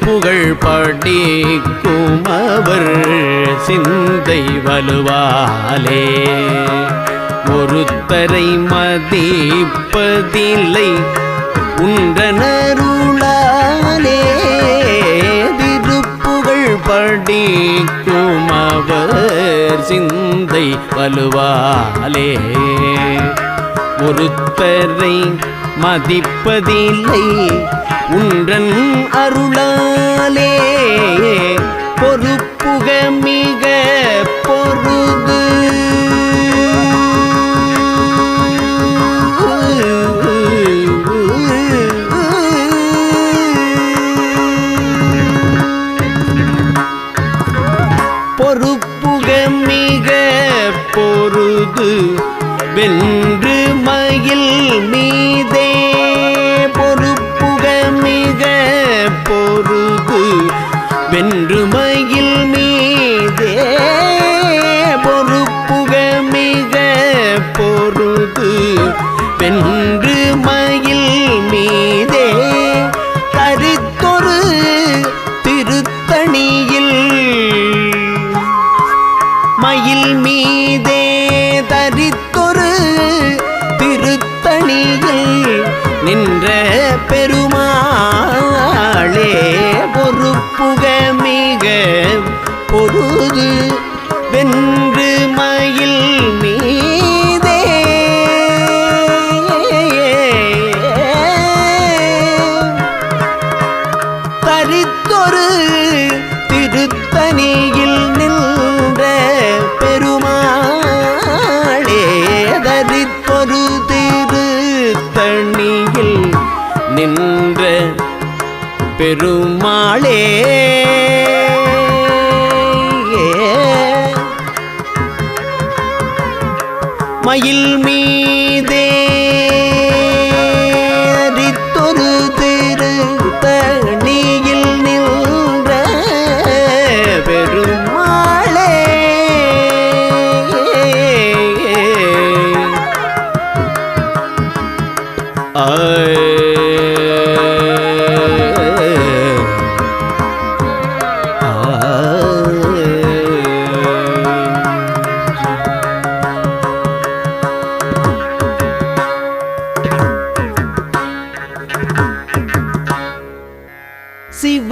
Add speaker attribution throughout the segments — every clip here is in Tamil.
Speaker 1: புகழ் படிக்கும் அவர் சிந்தை வலுவாலே. ஒருத்தரை மதிப்பதில்லை உண்டனருளாலே திருப்புகழ் படிக்கும் அவர் சிந்தை வலுவாலே. ஒருத்தரை மதிப்பதில்லை. உன்றன் அருளாலே பொறுப்புக மிக பொருது மயில் மீது நின்ற பெருமாளே. மயில் மீ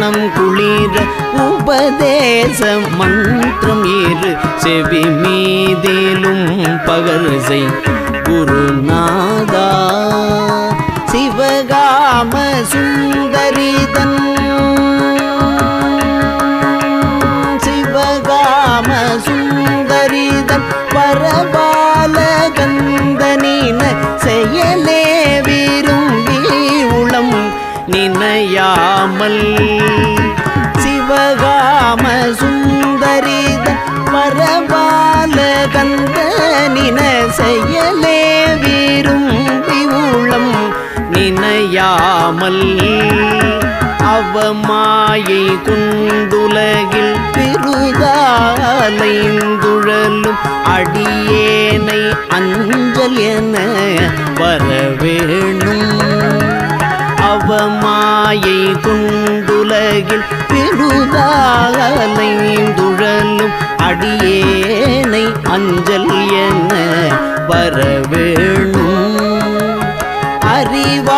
Speaker 1: மனம் குளிர உபதேச மந்திரம் இரு செவி மீதிலும் பகர்சை குருநாதா சிவகாம சுந்தரிதன். சிவகாம சுந்தரிதன் பரபால கந்தனின செயலே நினையாமல் சிவகாம சுந்தரித வரபால கந்தனின செயலே விரும்பி உளம் நினையாமல் அவமாயை குண்டுலகில் பெருதாலைந்துழலும் அடியேனை அஞ்சல் என வரவேணும் குண்டுலகில் பெருதாலைந்துழலும் அடியேனை அஞ்சல் என வரவேணும். அறிவா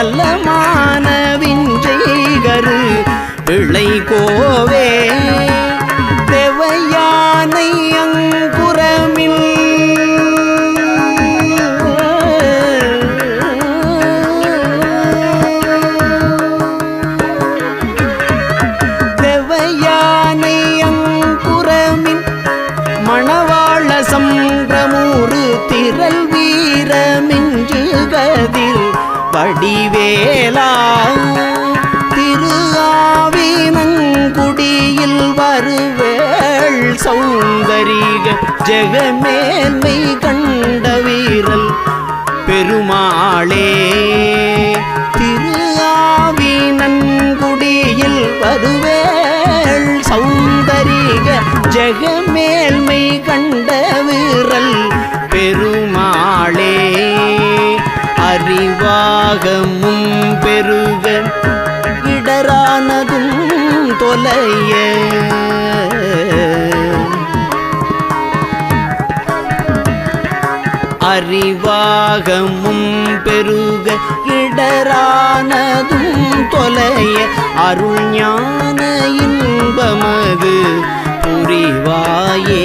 Speaker 1: நலமான விஞ்சைகரு இளை கோவே. ஜெகமேல்மை கண்ட வீரல் பெருமாளே அறிவாகமும் பெருக இடரானதும் தொலைய. அறிவாகமும் பெருக இடரானதும் தொலைய. அருள் ஞான இன்பமது புரிவாயே.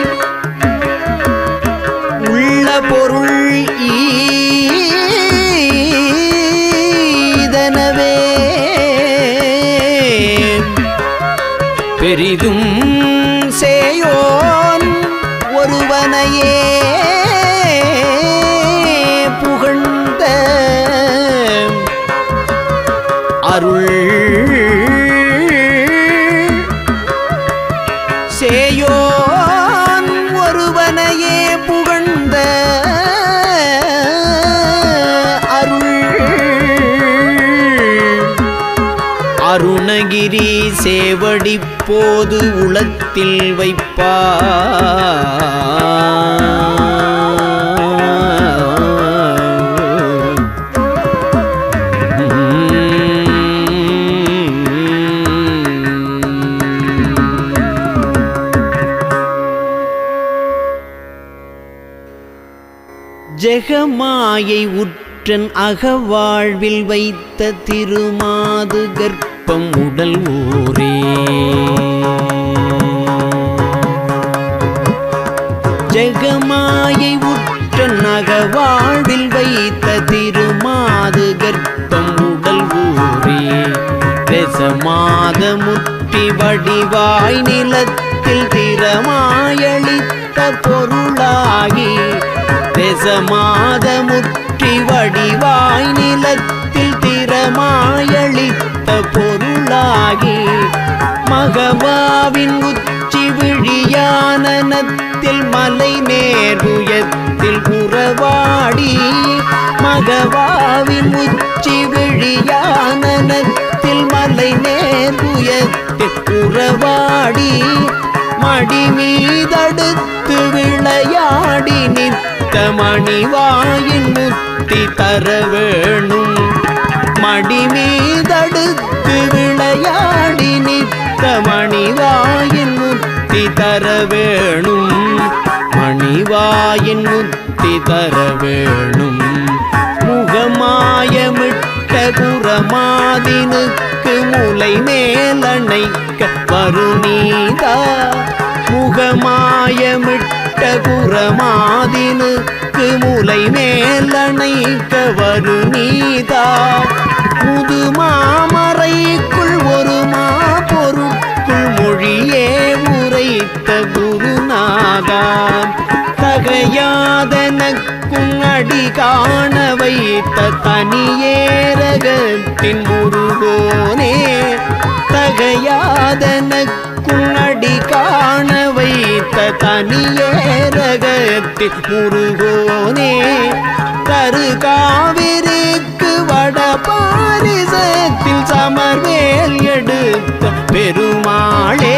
Speaker 1: படிப்போது உளத்தில் வைப்பா ஜெகமாயை உற்றன் அகவாழ்வில் வைத்த திருமாது கர்ப்பம் உடல் ஊரே. ஜெகமாயை உற்ற அகவாழ்வில் வைத்த திருமாது கர்ப்பம் உடல் ஊரே ரசமாத முற்றி வடிவாய் நிலத்தில் திறமாயளித்த பொருளாகி ரசமாத முற்றி வடிவாய் நிலத்தில் திறமாயளித்த பொருளாகி மகவாவின் உச்சி விழியானனத்தில் மலை நேருயத்தில் உறவாடி மகவாவின் உச்சி விழியானனத்தில் மலை நேருயத்தில் உறவாடி மடி மீதடுத்து விளையாடி நித்த மணிவாயின் முத்தி தர வேணும். மடி மீதடுத்து விளையாடி நித்த மணிவாயின் முத்தி தர வேணும். மணிவாயின் முத்தி தர வேணும். முகமாயமிட்ட குரமாதினுக்கு முலை மேலணைக்க வருநீதா. முகமாயமிட்ட குரமாதினுக்கு முலை மேலணைக்க வருநீதா. முதுமாமறைக்குள் ஒரு உரைத்த குருநாதா தகையாதனக்கும் அடி காண வைத்த தனியேரகத்தின் முருகோனே தகையாதனக்கும் அடி காண வைத்த தனியேரகத்தின் முருகோனே தரு காவிரிக்கு வட பாரிசத்தில் சமர்வேல் எடுத்த பெருமாளே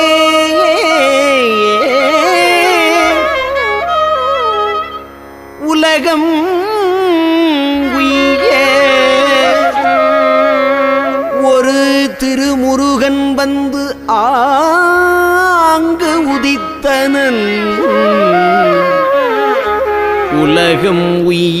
Speaker 1: மிகும் உய்ய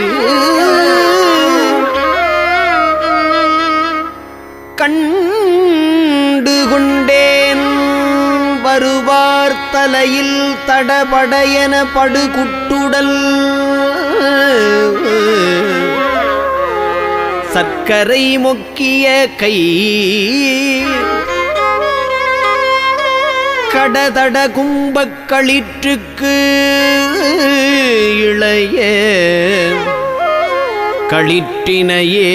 Speaker 1: கண்டு கொண்டேன் வருவார் தலையில் தடபடையன படுகுட்டுடல். சர்க்கரை மொக்கிய கை. கடதட கும்பக்களிற்றுக்கு இளைய களிற்றினையே